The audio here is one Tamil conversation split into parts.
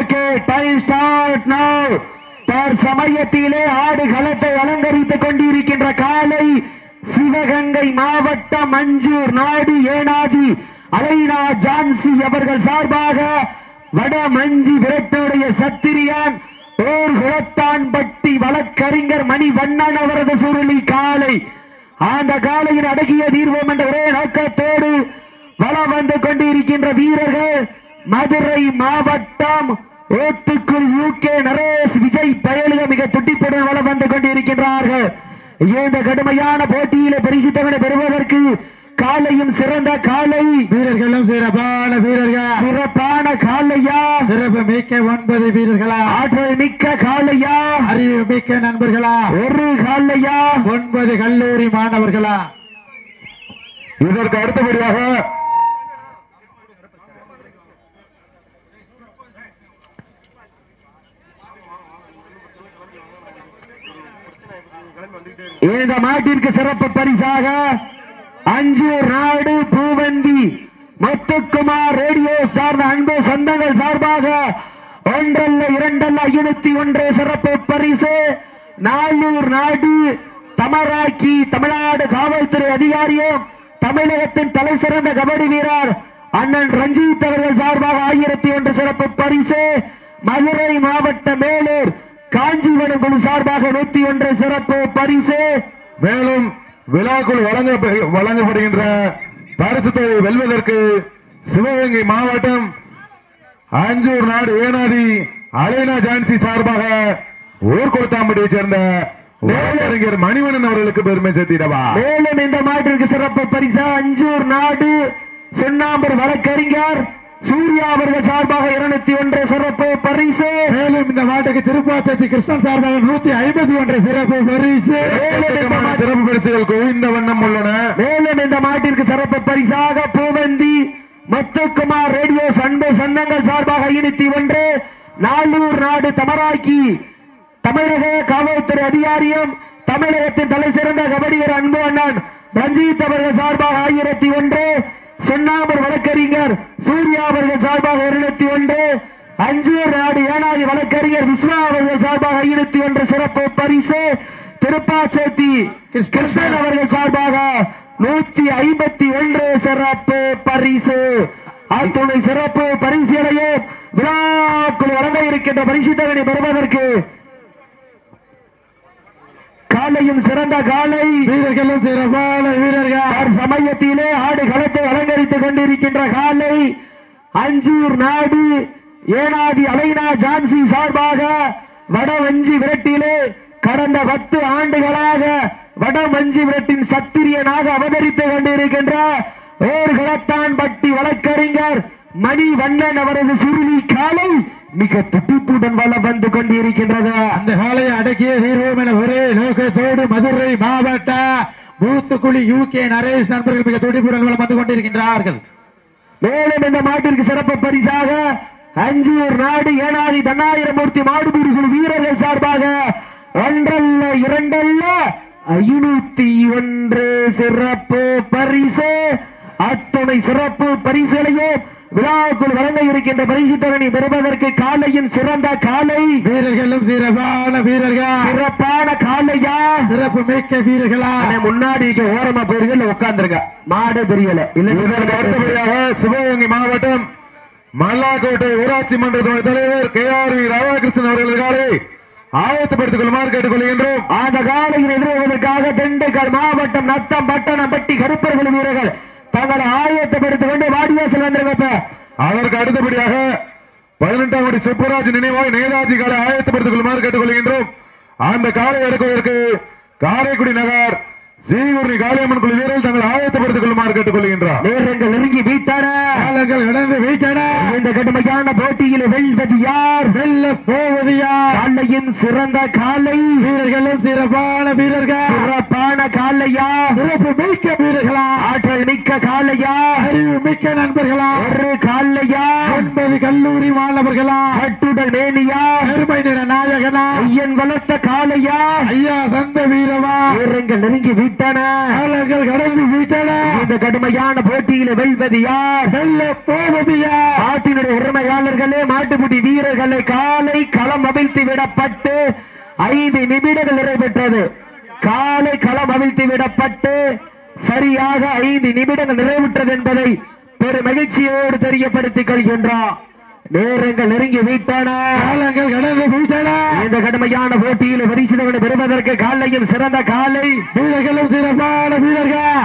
ஓகே டைம் ஸ்டார்ட் நவ் தற்சமயத்திலே ஆடு களத்தை அலங்கரித்துக் கொண்டிருக்கின்ற காலை சிவகங்கை மாவட்டம் மஞ்சூர் நாடு ஏனாதி. அலைனா ஜான்சி அவர்கள் சார்பாக வட மஞ்சி விரட்டுடைய சத்திரியான் ஓர் குளத்தான்பட்டி வழக்கறிஞர் மணி வண்ணன் அவரது சுருளி காலை. அந்த காலையின் அடக்கிய தீர்வோம் என்ற ஒரே நோக்கத்தோடு வளம் வந்து கொண்டிருக்கின்ற வீரர்கள் மதுரை மாவட்டம் ஓத்துக்குள் யூகே நரேஷ் விஜய் பயலுக மிக துட்டிப்புடன் வளம் வந்து கொண்டிருக்கின்றார்கள். இந்த கடுமையான போட்டியில பரிசுத்தவனை பெறுவதற்கு காலையும் சிறந்த காலை. வீரர்களும் சிறப்பான வீரர்கள். சிறப்பான காலையா? சிறப்பு மிக்க ஒன்பது வீரர்களா? ஆற்றல் மிக்க காலையா? அறிவு மிக்க நண்பர்களா? ஒரு காலையா? ஒன்பது கல்லூரி மாணவர்களா? இதற்கு அடுத்தபடியாக இந்த மாட்டிற்கு சிறப்பு பரிசாக அஞ்சூர் நாடு பூவந்தி முத்துக்குமார் ரேடியோ சார்ந்த அன்பு சொந்தங்கள் சார்பாக ஒன்றல்ல இரண்டல்ல ஐநூத்தி ஒன்று சிறப்பு பரிசு. நாளூர் நாடு தமராக்கி தமிழ்நாடு காவல்துறை அதிகாரியும் தமிழகத்தின் தலை சிறந்த கபடி வீரர் அண்ணன் ரஞ்சித் அவர்கள் சார்பாக ஆயிரத்தி ஒன்று சிறப்பு பரிசு. மதுரை மாவட்ட மேலூர் காஞ்சிவனம் குழு சார்பாக நூத்தி ஒன்று சிறப்பு பரிசு மேலும் விழாக்குள் வழங்க வழங்கப்படுகின்ற பரிசு தொகை வெல்வதற்கு சிவகங்கை மாவட்டம் அஞ்சூர் நாடு ஏனாதி அலைனா ஜான்சி சார்பாக ஊர்கோத்தாம்பட்டியைச் சேர்ந்த வேலறிஞர் மணிவண்ணன் அவர்களுக்கு பெருமை சேர்த்திடவா? மேலும் இந்த மாட்டிற்கு சிறப்பு பரிசு அஞ்சூர் நாடு சுண்ணாம்பர் வழக்கறிஞர் சூர்யா அவர்கள் சார்பாக இருநூத்தி ஒன்று சிறப்பு பரிசு. மேலும் இந்த மாட்டுக்கு திருப்பாச்சத்தி கிருஷ்ணன் சார்பாக நூத்தி ஐம்பத்தி ஒன்று சிறப்பு பரிசு. சிறப்பு பரிசுகள் குவிந்த வண்ணம் உள்ளன. மேலும் இந்த மாட்டிற்கு சிறப்பு பரிசாக பூவந்தி முத்துக்குமார் ரேடியோ அன்பு சொந்தங்கள் சார்பாக ஐநூத்தி ஒன்று நாளூர் நாடு தமராக்கி தமிழக காவல்துறை அதிகாரியும் தமிழகத்தின் தலை சிறந்த கபடி வீரர் அன்பு அண்ணன் ரஞ்சித் அவர்கள் சார்பாக ஆயிரத்தி ஒன்று சுண்ணாம்பர் வழக்கறிஞர் சூர்யா அவர்கள் சார்பாக இருநூத்தி ஒன்று அஞ்சூர் நாடு ஏனாதி வழக்கறிஞர் விஸ்வா அவர்கள் சார்பாக ஐநூத்தி ஒன்று சிறப்பு பரிசு திருப்பாச்சேத்தி கிருஷ்ணன் அவர்கள் சார்பாக நூத்தி ஐம்பத்தி ஒன்று சிறப்பு பரிசு. அத்துணை சிறப்பு பரிசுகளையும் விழாக்குள் வழங்க இருக்கின்ற பரிசு தகனை பெறுவதற்கு காலையும் சிறந்த காலை. வீரர்களும் சிறப்பான வீரர்கள். சமயத்திலே ஆடு களத்தை அலங்கரித்துக் கொண்டிருக்கின்ற காலை அஞ்சூர் நாடு ஏனாதி அலைனா ஜான்சி சார்பாக வடவஞ்சி விரட்டிலே கடந்த பத்து ஆண்டுகளாக வடமஞ்சி விரட்டின் சத்திரியனாக அவதரித்துக் கொண்டிருக்கின்ற ஓர் களத்தான் பட்டி வழக்கறிஞர் மணி வண்ணன் அவரது சுருளி காலை மிக துடிப்புடன் வளம் வந்து கொண்டிருக்கின்றது. அந்த காலையை அடக்கிய தீர்வோம் என ஒரே நோக்கத்தோடு மதுரை மாவட்ட மூத்துக்குழி யூகே நரேஷ் நண்பர்கள் மிக துடிப்புடன் வலம் வந்து கொண்டிருக்கின்றார்கள். மேலும் இந்த மாட்டிற்கு சிறப்பு பரிசாக அஞ்சூர் நாடு ஏனாதி தன்னாயிரமூர்த்தி மாடுபீடு குழு வீரர்கள் சார்பாக ஒன்றல்ல இரண்டல்ல ஐநூத்தி ஒன்று சிறப்பு பரிசு. அத்துணை சிறப்பு பரிசுகளையும் விழாக்குள் வழங்க இருக்கின்ற பரிசு தரணி பெறுவதற்கு காலையின் சிறந்த காலை. வீரர்களும் சிறப்பான வீரர்கள். சிறப்பான காலையா? சிறப்பு மிக்க வீரர்களா? முன்னாடி ஓரமா போயிருக்க உட்கார்ந்துருக்க? மாடு தெரியல. சிவகங்கை மாவட்டம் மல்லாக்கோட்டை ஊராட்சி மன்ற துணைத் தலைவர் கே ஆர் வி ராதாகிருஷ்ணன் அவர்களுக்காக ஆயத்தப்படுத்திக் கொள்ளுமாறு கேட்டுக்கொள்கின்றோம் அந்த காலையில் எதிர்வதற்காக திண்டுக்கல் மாவட்டம் நத்தம் பட்டணம் பட்டி கருப்பர்கள் வீரர்கள் தங்களை ஆயத்தப்படுத்திக் கொண்டு வாடிவாசல் வந்திருக்கப்ப. அதற்கு அடுத்தபடியாக பதினெட்டாம் கோடி சுப்புராஜ் நினைவாக நேதாஜி காலை ஆயத்தப்படுத்திக் கொள்ளுமாறு கேட்டுக்கொள்கின்றோம். அந்த காலை இறக்குவதற்கு காரைக்குடி நகர் சீகுர்ணி காளியம்மன் குழு வீரர்கள் தங்கள் ஆயத்தப்படுத்திக் கொள்ளுமாறு கேட்டுக்கொள்கின்றார். நேரங்கள் நெருங்கி வீட்டான கடந்து வீட்டன இந்த கடுமையான போட்டியில் வெல்வது யார்? வெல்ல போவது யார்? காலையின் சிறந்த காலை வீரர்களும் சிறப்பான வீரர்கள். சிறப்பான காலையா சிறப்பு மிக்க வீரர்களா? ஆற்றல் மிக்க காலையா அறிவு மிக்க நண்பர்களா? ஒரு காலையா ஒன்பது கல்லூரி மாணவர்களா? கட்டுடல் மேனியா? பெருமை நிற நாயகனா? ஐயன் வளர்த்த காளையா? ஐயா சந்த வீரவா? வீரங்கள் நெருங்கி விட்டன. காலங்கள் கடந்து விட்டன. இந்த கடுமையான போட்டியில வெல்வது யார்? வெல்ல போவது யார்? நாட்டினுடைய உரிமையாளர்களே மாட்டுப்பிடி வீரர்களை காலை களம் அவிழ்த்து விடப்பட்டு ஐந்து நிமிடங்கள் நிறைவேற்றது. காலை களம் அவிழ்த்து விடப்பட்டு சரியாக ஐந்து நிமிடங்கள் நிறைவுற்றது என்பதை பெரும் மகிழ்ச்சியோடு தெரியப்படுத்திக் கொள்கின்றோம். நேரங்கள் நெருங்கி விட்டன. காலங்கள் கடந்து விட்டன. இந்த கடுமையான போட்டியில் பரிசுகளை பெறுவதற்கு காலையும் சிறந்த காலை. வீரர்களும் சிறப்பான வீரர்கள்.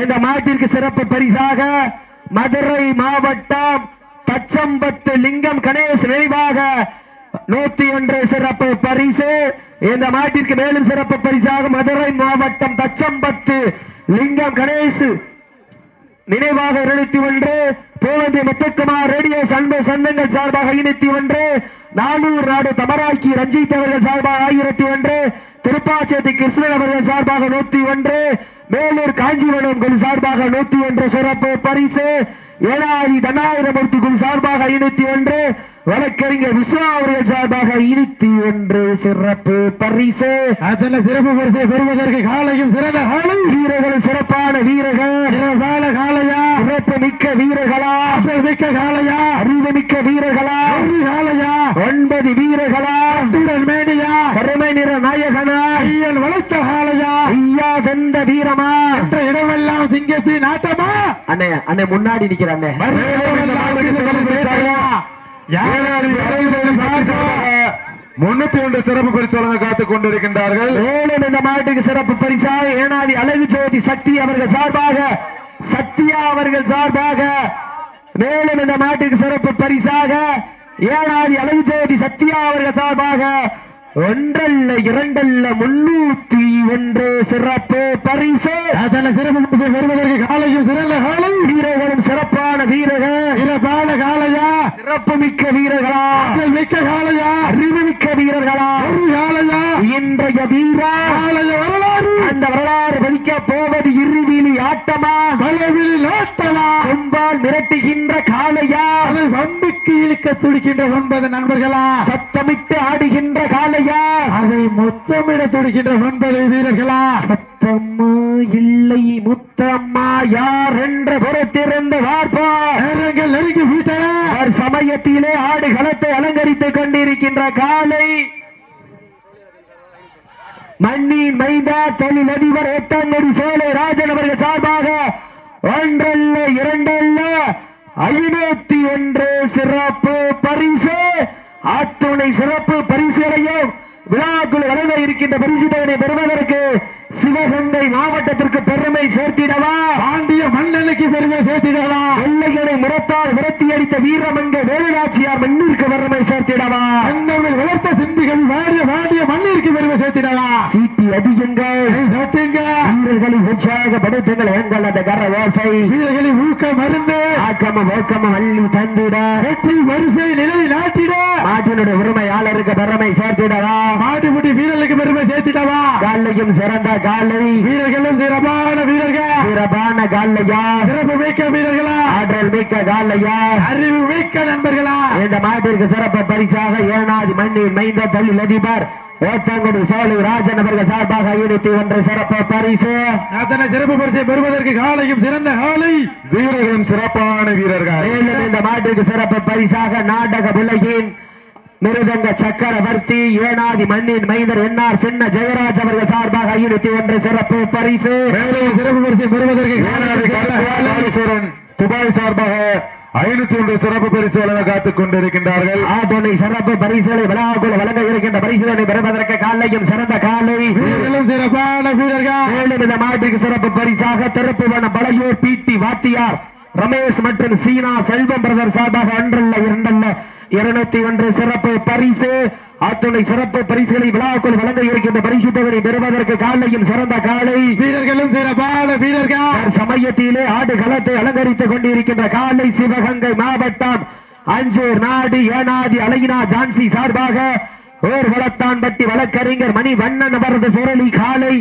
இந்த மாட்டிற்கு சிறப்பு பரிசாக மதுரை மாவட்டம் தச்சம்பத்து லிங்கம் கணேஷ் நினைவாக நூத்தி ஒன்று சிறப்பு பரிசு. இந்த மாட்டிற்கு மேலும் சிறப்பு பரிசாக மதுரை மாவட்டம் தச்சம்பத்து லிங்கம் கணேஷ் நினைவாக இருநூத்தி ஒன்று போவந்தி முத்துக்குமார் ரேடியோ சண்பு சங்கங்கள் சார்பாக ஐநூத்தி ஒன்று நானூறு நாடு தமராக்கி ரஞ்சித் அவர்கள் சார்பாக ஆயிரத்தி ஒன்று திருப்பாச்சேத்தி கிருஷ்ணன் அவர்கள் சார்பாக நூத்தி ஒன்று மேலூர் காஞ்சிவனம் குழு சார்பாக நூத்தி ஒன்று சிறப்பு பரிசு ஏழாயிரி தனாயிரமூர்த்தி குழு சார்பாக ஐநூத்தி ஒன்று வழக்கறிஞர் விஸ்வா அவர்கள் சார்பாக ஐநூத்தி ஒன்று சிறப்பு பரிசு. அத்தனை சிறப்பு பரிசை பெறுவதற்கு காலையும் சிறந்த காலை வீரர்கள் சிறப்பான வீரர்கள் சிறப்பான காலையா சிறப்பு மிக்க வீரர்களா? மிக்க காலையா அறிவு மிக்க வீரர்களா காலையா ஒன்பது வீரர்களா? மேனியா? கருமை நிற நாயகனா? ஐயன் வளர்த்த காலையா ஐயா வெந்த வீரமா? இடமெல்லாம் சிங்கத்தின் ஆட்டமா? அண்ணே அண்ணே முன்னாடி நிக்கிற அண்ணே. முன்னூத்தி ஒன்று சிறப்பு பரிசு வழங்க காத்துக் கொண்டிருக்கின்றார்கள். மேலும் இந்த மாட்டுக்கு சிறப்பு பரிசாக ஏனாதி அழகு ஜோதி சக்தி அவர்கள் சார்பாக சத்யா அவர்கள் சார்பாக மேலும் இந்த மாட்டுக்கு சிறப்பு பரிசாக ஏனாதி அழகு ஜோதி சத்யா அவர்கள் சார்பாக ஒன்றல்ல இரண்டல்ல முன்னூத்தி ஒன்று சிறப்பு பரிசு. அத்தனை சிறப்பு பரிசை பெறுவதற்கு காலையும் சிறந்த காலை வீரர்களும் சிறப்பான வீரர்கள். சிறப்பான காலையா? சிறப்பு மிக்க வீரர்களா மிக்க காலையா? அறிவு மிக்க வீரர்களா. ஒரு காலையா? இன்றைய வீரா காலைய வரலாறு. அந்த வரலாறு பதிக்க போவது இறுதியில் ஆட்டமா? பலவில் நாட்டமா? கொம்பால் மிரட்டுகின்ற காளையா? அதை வம்பிக்கு இழுக்க துடிக்கின்ற ஒன்பது நண்பர்களா? சத்தமிட்டு ஆடுகின்ற காளையா? அதை மொத்தமிட துடிக்கின்ற ஒன்பது வீரர்களா? சத்தம்மா இல்லை முத்தம்மா யார் என்று பொறுத்திருந்து பார்ப்பா நேரங்கள் நெருங்கி விட்டன அவர் சமயத்திலே ஆடு களத்தை அலங்கரித்துக் கொண்டிருக்கின்ற காலை மண்ணின் மைதா தொழில் அதிபர் எட்டாங்குடி சோலை ராஜன் அவர்கள் சார்பாக ஒன்றல்ல இரண்டல்ல ஐநூத்தி ஒன்று சிறப்பு பரிசு ஆத்துணை சிறப்பு பரிசுகளையும் விழாக்குள் வழங்க இருக்கின்ற பரிசு தொகையை பெறுவதற்கு சிவகங்கை மாவட்டத்திற்கு பெருமை சேர்த்திடவா? பாண்டிய மன்னனுக்கு பெருமை சேர்த்திடலாம் எல்லைகளை முறத்தால் விரட்டி அடித்த வீரமங்க வேலுநாச்சியார் மண்ணிற்கு பெருமை சேர்த்திடவா? அண்ணவில் வளர்த்த சிந்திகள் வாடிய வாடிய மண்ணிற்கு பெருமை சேர்த்திடலாம் சீட்டி அதிகங்கள் வீரர்களை உற்சாகப்படுத்துங்கள் எங்கள் அந்த கர ஓசை வீரர்களின் ஊக்க மருந்து. ஆக்கம ஓக்கம வள்ளி தந்திட. வெற்றி வரிசை நிலை நாட்டிட. நாட்டினுடைய உரிமையாளருக்கு பெருமை சேர்த்திடவா? மாட்டுக்குட்டி வீரர்களுக்கு பெருமை சேர்த்திடவா? காலையும் சிறந்த காலை வீரர்களும் சிறப்பான வீரர்கள். சிறப்பான காலையா சிறப்பு மிக்க வீரர்களா. ஆற்றல் மிக்க காலையா அறிவு மிக்க நண்பர்களா. இந்த மாட்டிற்கு சிறப்பு பரிசாக ஏனாதி மண்ணின் மைந்த தொழில் அதிபர் ஓத்தங்குடி சோழி ராஜன் அவர்கள் சார்பாக ஐநூத்தி ஒன்று சிறப்பு பரிசு. அத்தனை சிறப்பு பரிசை பெறுவதற்கு காலையும் சிறந்த காலை. வீரர்களும் சிறப்பான வீரர்கள். மேலும் இந்த மாட்டிற்கு சிறப்பு பரிசாக நாடக உலகின் மிருதங்க சக்கரவர்த்தி ஏனாதி மண்ணின் மைந்தர் என்ஆர் சின்ன ஜெயராஜ் அவர்கள் சார்பாக ஐநூத்தி ஒன்று சிறப்பு பரிசு. சிறப்பு பரிசை பெறுவதற்கு துபாய் சார்பாக ஐநூத்தி ஒன்று சிறப்பு பரிசு வழங்க காத்துக் கொண்டிருக்கின்றார்கள். ஆதோனை சிறப்பு பரிசுகளை விழாக்குள் வழங்க இருக்கின்ற பரிசுகளை பெறுவதற்கு காலையும் சிறந்த காலை. சிறப்பான வீரர்கள். மேலும் இந்த மாட்டிற்கு சிறப்பு பரிசாக திருப்புவன பழையூர் பிடி வாத்தியார் ரமேஷ் மற்றும் சீனா செல்வம் பிரதர் சார்பாக ஒன்றல்ல இரண்டல்ல இருநூத்தி ஒன்று சிறப்பு பரிசு. அத்துணை சிறப்பு பரிசுகளை விழாக்குள் வழங்க இருக்கின்ற பரிசு தொகையை பெறுவதற்கு காலையும் சிறந்த காலை. வீரர்களும் சிறப்பான வீரர்கள். சமயத்திலே ஆடு களத்தை அலங்கரித்துக் கொண்டிருக்கின்ற காலை சிவகங்கை மாவட்டம் அஞ்சூர் நாடு ஏனாதி அழகினா ஜான்சி சார்பாக ஓர் வளத்தான்பட்டி வழக்கறிஞர் மணி வண்ணன் அவரது சுரளி காலை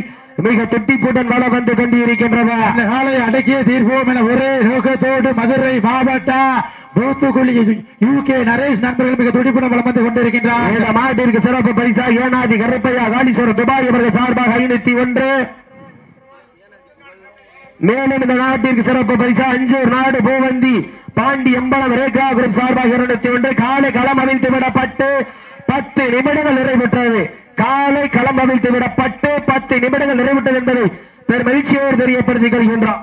மிக துட்டிப்புடன் வள வந்து கொண்டிருக்கின்றது அந்த காலை அடக்கிய தீர்ப்போம் என ஒரே நோக்கத்தோடு மதுரை மாவட்ட தூத்துக்குடி யூகே நரேஷ் நண்பர்கள் மிக துடிப்புடன் வளம் வந்து கொண்டிருக்கின்றார். இந்த மாட்டிற்கு சிறப்பு பரிசா ஏனாதி கருப்பையா காளீஸ்வரர் துபாய் அவர்கள் சார்பாக ஐநூத்தி ஒன்று. மேலும் இந்த நாட்டிற்கு சிறப்பு பரிசா அஞ்சூர் நாடு பூவந்தி பாண்டி எம்பலம் ரேகா குரூப் சார்பாக இருநூத்தி ஒன்று. காலை களம் அவிழ்த்து விடப்பட்டு பத்து நிமிடங்கள் நிறைவுற்றது. காலை களம் அவிழ்த்து விடப்பட்டு பத்து நிமிடங்கள் நிறைவுற்றது என்பதை பெரும் மகிழ்ச்சியோடு தெரியப்படுத்திக் கொள்கின்றோம்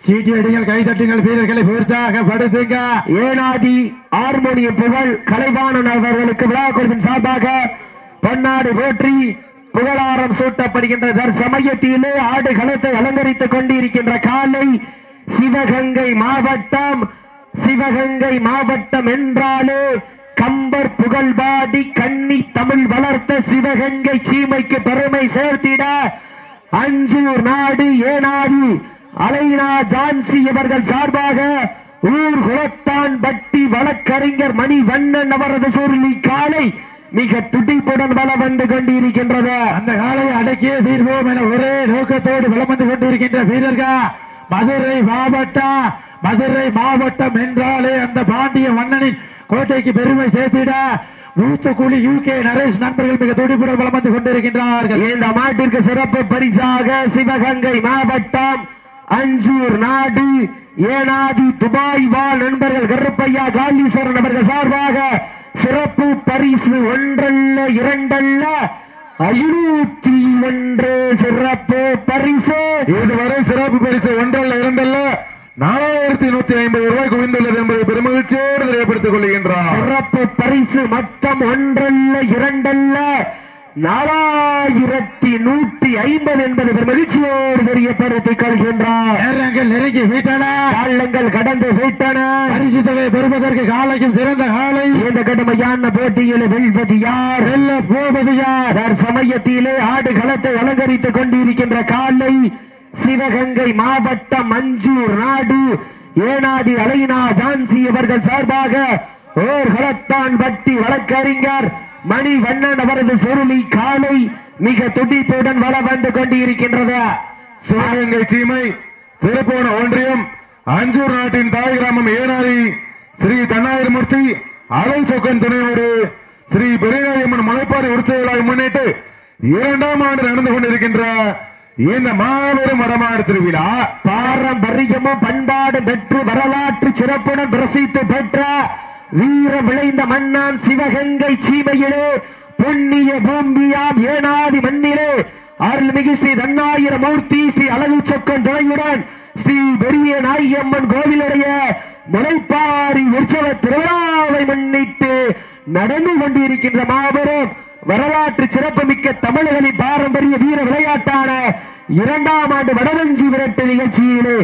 சீட்டியடிகள் கைதட்டுங்கள் வீரர்களை உற்சாகப்படுத்துங்க ஏனாதி ஹார்மோனியம் புகழ் கலைவாணன் அவர்களுக்கு விழா குழுவின் சார்பாக பொன்னாடு போற்றி புகழாரம் சூட்டப்படுகின்ற தற்சமயத்திலே ஆடு களத்தை அலங்கரித்துக் கொண்டிருக்கின்ற காலை சிவகங்கை மாவட்டம் சிவகங்கை மாவட்டம் என்றாலே கம்பர் புகழ்பாடி கன்னி தமிழ் வளர்த்த சிவகங்கை சீமைக்கு பெருமை சேர்த்திட அஞ்சூர் நாடு ஏனாடி அலைனா ஜான்சி இவர்கள் சார்பாக ஊர் குலத்தான் பட்டி வழக்கறிஞர் மணி வண்ணன் அவரது சுருளி காலை மிக துடிப்புடன் வள வந்து கொண்டிருக்கின்றது. அந்த காலை அடக்கிய தீர்வோம் என ஒரே நோக்கத்தோடு வளம் வந்து கொண்டிருக்கின்ற வீரர்கள் மதுரை மாவட்டம் மதுரை மாவட்டம் என்றாலே அந்த பாண்டிய மன்னனின் கோட்டைக்கு பெருமை சேர்த்திட ஊத்துக்குழி யூகே நரேஷ் நண்பர்கள் மிக துடிப்புடன் வளம் வந்து கொண்டிருக்கின்றார்கள். இந்த மாட்டிற்கு சிறப்பு பரிசாக சிவகங்கை மாவட்டம் அஞ்சூர் நாடு ஏனாதி துபாய் வாழ் நண்பர்கள் கருப்பையா காலீஸ்வரன் அவர்கள் சார்பாக சிறப்பு பரிசு ஒன்றல்ல இரண்டல்ல ஐநூத்தி ஒன்று சிறப்பு பரிசு. இதுவரை சிறப்பு பரிசு ஒன்றல்ல இரண்டல்ல நாலாயிரத்தி நூத்தி ஐம்பது ரூபாய் குவிந்துள்ளது என்பதை பெருமகிழ்ச்சியோடு தெரியப்படுத்திக் கொள்கின்றார். சிறப்பு பரிசு மொத்தம் ஒன்றல்ல இரண்டல்ல நாலாயிரத்தி நூத்தி ஐம்பது என்பது மகிழ்ச்சியோடு தெரியப்படுத்திக் கொள்கின்றார். நேரங்கள் நெருங்கி விட்டன. காலங்கள் கடந்து விட்டன. பரிசு தொகை பெறுவதற்கு காலைக்கும் சிறந்த காலை. இந்த கடுமையான போட்டியில் வெல்வது யார்? வெல்ல போவது யார்? சமயத்திலே ஆடு களத்தை அலங்கரித்துக் கொண்டிருக்கின்ற காலை சிவகங்கை மாவட்டம் மஞ்சூர் நாடு ஏனாதி அலைனா ஜான்சி அவர்கள் சார்பாக ஓர் ஹலத்தான் பட்டி வழக்கறிஞர் மணி வண்ணன் அவரது சுருளி காலை மிக துடிப்புடன் வள வந்து கொண்டிருக்கின்றது. சிவகங்கை சீமை திருப்போண ஒன்றியம் அஞ்சூர் நாட்டின் தாய் கிராமம் ஏனாரி ஸ்ரீ தன்னாயிரமூர்த்தி அலை சொக்கன் துணையோடு ஸ்ரீ பெரியம்மன் மலைப்பாறை உற்சவங்களை முன்னிட்டு இரண்டாம் ஆண்டு நடந்து கொண்டிருக்கின்ற இந்த மாபெரும் வடமாடு திருவிழா? பாரம்பரியமும் பண்பாடு பெற்று வரலாற்று சிறப்புடன் பிரசித்து பெற்ற வீர விளைந்த மன்னான் சிவகங்கை சீமையிலே புண்ணிய பூம்பியாம் ஏனாதி மண்ணிலே அருள்மிகு ஸ்ரீ தன்னாயிர மூர்த்தி ஸ்ரீ அழகு சொக்கன் துணையுடன் ஸ்ரீ பெரிய நாயம்மன் கோவிலுடைய முளைப்பாரி உற்சவ திருவிழாவை முன்னிட்டு நடந்து கொண்டிருக்கின்ற மாபெரும் வரலாற்று சிறப்புமிக்க தமிழர்களின் பாரம்பரிய வீர விளையாட்டான இரண்டாம் ஆண்டு வடவஞ்சி விரட்டு நிகழ்ச்சியிலே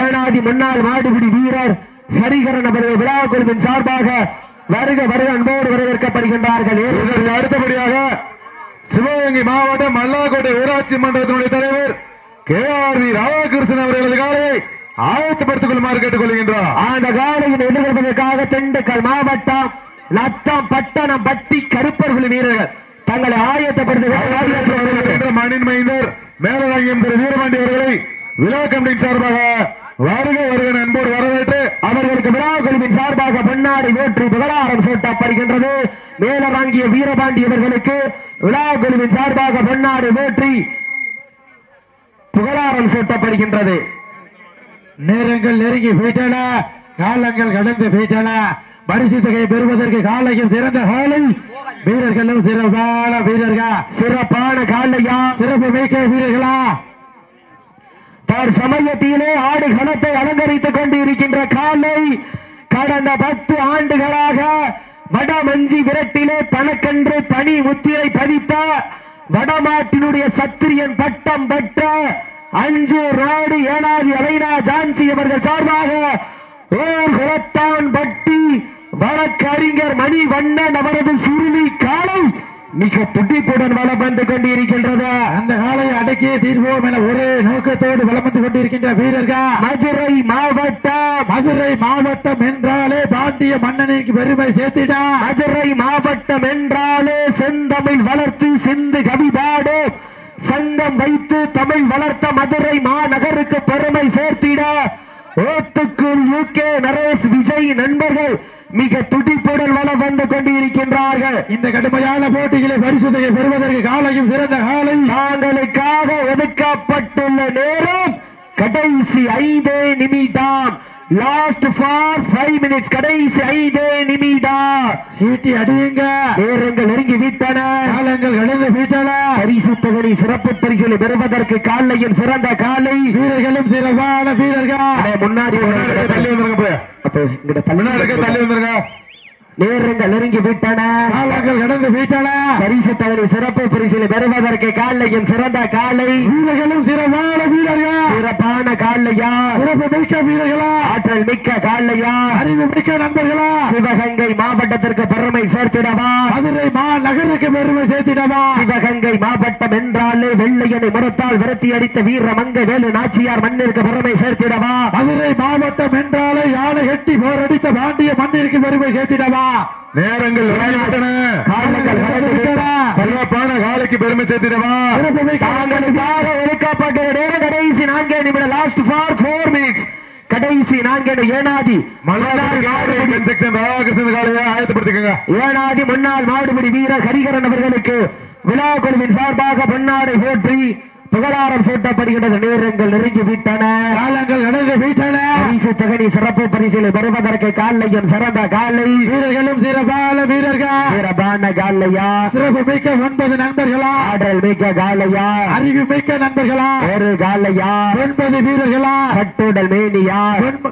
ஏனாதி முன்னாள் மாடுபிடி வீரர் ஹரிகரன் அவர்கள் விழா குழுவின் சார்பாக வருக வருக அன்போடு வரவேற்கப்படுகின்றார்கள். இதற்கு அடுத்தபடியாக சிவகங்கை மாவட்டம் மல்லாக்கோட்டை ஊராட்சி மன்றத்தினுடைய தலைவர் கே ஆர் வி ராதாகிருஷ்ணன் அவர்களது காலையை ஆயத்தப்படுத்திக் கொள்ளுமாறு கேட்டுக் கொள்கின்றார் அந்த காலையில் எதிர்கொள்வதற்காக திண்டுக்கல் மாவட்டம் நத்தம் பட்டணம் பட்டி கருப்பர்கள் வீரர்கள். தங்களை ஆயத்தப்படுத்துகிறார்கள் மணின் மைந்தர் மேலராங்கியம் திரு வீரபாண்டி அவர்களை விழா கமிட்டியின் சார்பாக வருக வருக அன்போடு வரவேற்று அவர்களுக்கு விழா குழுவின் சார்பாக பொன்னாடி வேற்றி புகழாரம் சூட்டப்படுகின்றது. மேலராங்கிய வீரபாண்டி அவர்களுக்கு விழா குழுவின் சார்பாக பொன்னாடி வேற்றி புகழாரம் சூட்டப்படுகின்றது. நேரங்கள் நெருங்கி போயிட்டன காலங்கள் கடந்து போயிட்டன. பரிசு தொகை பெறுவதற்கு காலையில் சிறந்த காலை வீரர்களும் சிறப்பான வீரர்கள்? சிறப்பான காலையா? சிறப்பு மிக்க வீரர்களா? தர் சமயத்திலே ஆடு கணத்தை அலங்கரித்துக் கொண்டிருக்கின்ற காலை கடந்த பத்து ஆண்டுகளாக வடமஞ்சி விரட்டிலே தனக்கென்று தனி முத்திரை பதித்த வடமாட்டினுடைய சத்திரியன் பட்டம் பெற்ற அஞ்சு ராடு ஏனாதி அலைனா ஜான்சி அவர்கள் சார்பாக ஓர் குலத்தான் பட்டி வழக்கறிஞர் மணி வண்ணன் அவரது சுருளி காலை மிக துடிப்புடன் வலம் வந்து கொண்டிருக்கின்றது. அந்த காலையை அடக்கியே தீர்வோம் என ஒரே நோக்கத்தோடு வலம் வந்து கொண்டிருக்கின்ற வீரர்கள். மதுரை மாவட்டம். மதுரை மாவட்டம் என்றாலே பாண்டிய மன்னனுக்கு பெருமை சேர்த்திட. மதுரை மாவட்டம் என்றாலே செந்தமிழ் வளர்த்து சிந்து கவிபாடு சங்கம் வைத்து தமிழ் வளர்த்த மதுரை மாநகருக்கு பெருமை சேர்த்திட. ஓத்துக்குள் யூகே நரேஷ் விஜய் நண்பர்கள் மிக துடிப்புடன் வளம் வந்து கொண்டிருக்கின்றார்கள். இந்த கடுமையான போட்டிகளை பரிசுத்தையை பெறுவதற்கு காலையும் சிறந்த காலை. தாங்களுக்காக ஒதுக்கப்பட்டுள்ள நேரம் கடைசி ஐந்தே நிமிடம். லாஸ்ட் ஃபார் ஃபைவ் மினிட்ஸ் கடைசி ஐந்தே நிமிடம். சீட்டி அடியுங்க. நேரங்கள் நெருங்கி விட்டன. காலங்கள் கடந்து வீட்டல பரிசு தொகை சிறப்பு பரிசுகளை பெறுவதற்கு காலையும் சிறந்த காலை. வீரர்களும் சிறப்பான வீரர்கள். முன்னாடி தள்ளி வந்துருங்க நேரங்கள் நெருங்கி விட்டன. காலங்கள் கடந்து வீட்டல பரிசு தொகை சிறப்பு பரிசுகளை பெறுவதற்கு காலையும் சிறந்த காலை. வீரர்களும் சிறப்பான வீரர்கள். சிறப்பான காலையா? சிறப்பு மிக்க வீரர்களா? ஆற்றல் மிக்க காலையா? அறிவு மிக்க நண்பர்களா? சிவகங்கை மாவட்டத்திற்கு பெருமை சேர்த்திடவா? மதுரை மா நகருக்கு பெருமை சேர்த்திடவா? சிவகங்கை மாவட்டம் என்றாலே வெள்ளையனை முறத்தால் விரட்டி அடித்த வீரமங்கை வேலு நாச்சியார் மண்ணிற்கு பெருமை சேர்த்திடவா? மதுரை மாவட்டம் என்றாலே யானை கட்டி போரடித்த பாண்டிய மண்ணிற்கு பெருமை சேர்த்திடவா? நேரங்கள். சிறப்பான காலைக்கு பெருமை சேர்த்திடவா? ஒதுக்கப்பட்ட நேரம் கடைசி நான்கே நிமிடம் லாஸ்ட் ஃபார் போர் மினிட்ஸ் கடைசி நான்கே ஏனாதி ஆயத்தப்படுத்திக்கங்க. ஏனாதி முன்னாள் மாடுபிடி வீரர் ஹரிகரன் அவர்களுக்கு விழா குழுவின் சார்பாக பொன்னாடை போற்றி புகழாரம் சூட்டப்படுகின்றது நேரங்கள் நெருங்கி விட்டன. காலங்கள் கடந்து வீட்டல பரிசு தகனி சிறப்பு பரிசிலை பெறுவதற்கு காலையும் சிறந்த காலை. வீரர்களும் சிறப்பான வீரர்கள். வீரபான காலையா? சிறப்பு மிக்க ஒன்பது நண்பர்களா? ஆடல் மிக்க காலையா? அறிவு மிக்க நண்பர்களா? ஒரு காலையா? ஒன்பது வீரர்களா? கட்டுடல் மேனியா?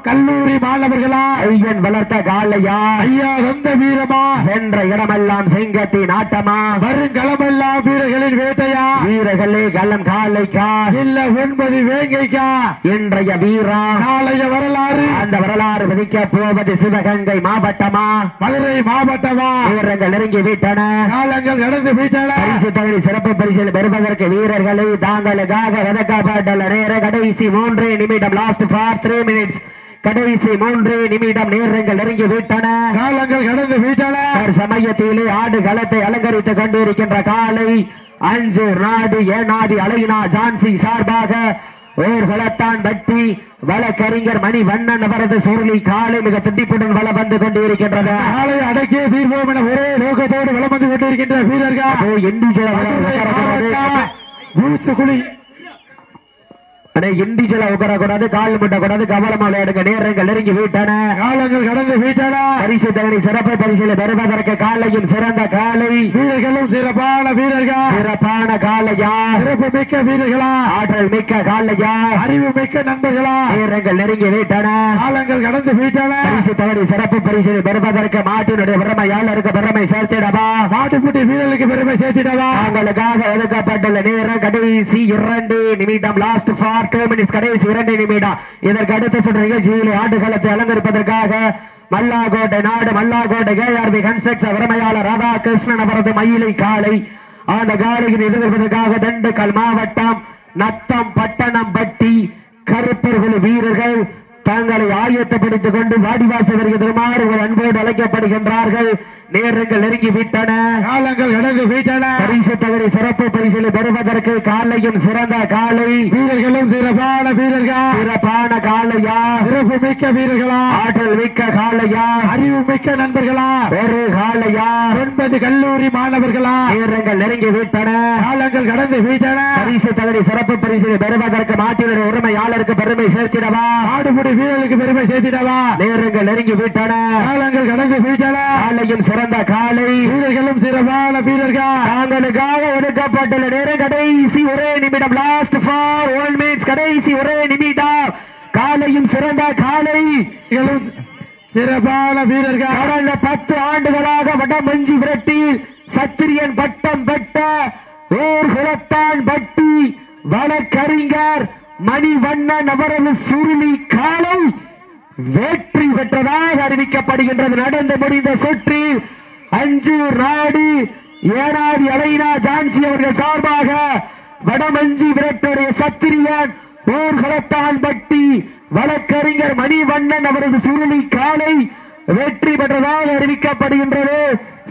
கல்லூரி மாணவர்களா? ஐயன் வளர்த்த காலையா? ஐயா வந்த வீரமா? சென்ற இடமெல்லாம் செங்கத்தின் ஆட்டமா? வருங்களமெல்லாம் வீரர்களின் வேட்டையா? வீரர்களே கள்ளம் காலைக்கா இல்ல ஒன்பது வேங்கைக்கா? இன்றைய வீரா? நாளைய வரலாறு? அந்த வரலாறு விதிக்க போவது சிவகங்கை மாவட்டமா? மதுரை மாவட்டமா? வீரர்கள் நெருங்கி விட்டன. காலங்கள் கடந்து வீட்டல பரிசு தொகை சிறப்பு பரிசில் பெறுவதற்கு வீரர்களை தாங்களுக்காக ஒதுக்கப்பட்டுள்ள நேர கடைசி மூன்று நிமிடம் லாஸ்ட் ஃபார் த்ரீ மினிட்ஸ் கடைசி மூன்று நிமிடம் நேரங்கள் நெருங்கி விட்டன. காலங்கள் கடந்து வீட்டல சமயத்திலே ஆடு களத்தை அலங்கரித்துக் கொண்டிருக்கின்ற காலை அஞ்சு நாடு ஏனாதி அலைனா ஜான்சி சார்பாக ஓர் குளத்தான் பட்டி வழக்கறிஞர் மணி வண்ணன் அவரது சுருளி காலை மிக துடிப்புடன் வள வந்து கொண்டிருக்கின்றது காலை அடக்கிய தீர்வோம் என ஒரே நோக்கத்தோடு வலம் வந்து கொண்டிருக்கின்ற வீரர்கள் உட்காரக்கூடாது கால் முட்டக்கூடாது கவனமா விளையாடுங்க நேரங்கள் நெருங்கி விட்டன. காலங்கள் கடந்து வீட்டல பரிசு தகனி சிறப்பு பரிசில பெறுவதற்கு காலையும் சிறந்த காலை. வீரர்களும் சிறப்பான வீரர்கள். சிறப்பான காலையா? சிறப்பு மிக்க வீரர்களா? ஆற்றல் மிக்க காலையா? அறிவு மிக்க நண்பர்களா? நேரங்கள் நெருங்கி விட்டன. காலங்கள் கடந்து வீட்டல பரிசு சிறப்பு பரிசு பெறுவதற்கு மாட்டினுடைய பெருமையாளருக்கு பெருமை சேர்த்திடவா? மாட்டுக்குட்டி வீரர்களுக்கு பெருமை சேர்த்திடவா? தாங்களுக்காக ஒதுக்கப்பட்டுள்ள நேரம் கடைசி இரண்டு நிமிடம் லாஸ்ட் ஃபார் டூ மினிட்ஸ் கடைசி இரண்டு நிமிடம். இதற்கு அடுத்த சுற்று நிகழ்ச்சியில் ஆடுகளத்தை அலங்கரிப்பதற்காக மல்லாகோட்டை நாடு மல்லாகோட்டை கேஆர்பி கன்ஸ்ட்ரக்ஷன் உரிமையாளர் ராதாகிருஷ்ணன் அவரது மயிலை காலை அந்த காலையில் எதிர்ப்பதற்காக திண்டுக்கல் மாவட்டம் நத்தம் பட்டணம் பட்டி கருப்பர்கள் வீரர்கள் தங்களை ஆயத்தப்படுத்திக் கொண்டு வாடிவாச வருகிறதுமாறு ஒரு அன்போடு அழைக்கப்படுகின்றார்கள். நேரங்கள் நெருங்கி விட்டன காலங்கள் கடந்து வீட்டல பரிசு தவறி சிறப்பு பரிசிலை பெறுவதற்கு காலையும் சிறந்த காலை. வீரர்களும் சிறப்பான வீரர்கள்? சிறப்பான காலையா? சிறப்பு மிக்க வீரர்களா? ஆற்றல் மிக்க காலையா? அறிவு மிக்க நண்பர்களா? ஒரு காலையா? ஒன்பது கல்லூரி மாணவர்களா? நேரங்கள் நெருங்கி விட்டன காலங்கள் கடந்து வீட்டன பரிசு தவறி சிறப்பு பரிசிலை பெறுவதற்கு மாட்டினுடைய உரிமையாளருக்கு பெருமை சேர்த்திடவா? ஆடுபுடி வீரர்களுக்கு பெருமை சேர்த்திடவா? நேரங்கள் நெருங்கி விட்டன காலங்கள் கடந்து வீட்டன காலையும் சிறந்த காலை. வீரர்களும் சிறப்பான வீரர்கள். தாங்களுக்காக ஒதுக்கப்பட்டுள்ள நேரம் கடைசி ஒரே நிமிடம். லாஸ்ட் ஃபார் ஒன் மினிட்ஸ் கடைசி ஒரே நிமிடம். காலையும் சிறந்த காலை. சிறப்பான வீரர்கள். கடந்த பத்து ஆண்டுகளாக வடமஞ்சி விரட்டி சத்திரியன் பட்டம் பெற்ற ஓர் குலத்தான் பட்டி வழக்கறிஞர் மணிவண்ணன் அவரது சுருளி காலை. வெற்றி பெற்றதாக அறிவிக்கப்படுகின்றது. நடந்து முடிந்த சுற்றில் அஞ்சு நாடு ஏனாதி அலைனா ஜான்சி அவர்கள் சார்பாக வடமஞ்சி விரட்டுடைய சத்திரியன் ஊர்கலத்தான் பட்டி வழக்கறிஞர் மணிவண்ணன் அவரது சுருளி காலை வெற்றி பெற்றதாக அறிவிக்கப்படுகின்றது.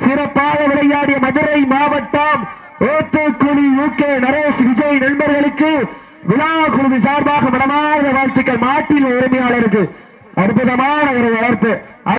சிறப்பாக விளையாடிய மதுரை மாவட்டம் ஓத்துக்குழி யூகே நரேஷ் விஜய் நண்பர்களுக்கு விழா குழுவின் சார்பாக மனமார்ந்த வாழ்த்துக்கள். மாட்டில் உரிமையாளருக்கு அற்புதமான ஒரு வளர்ப்பு.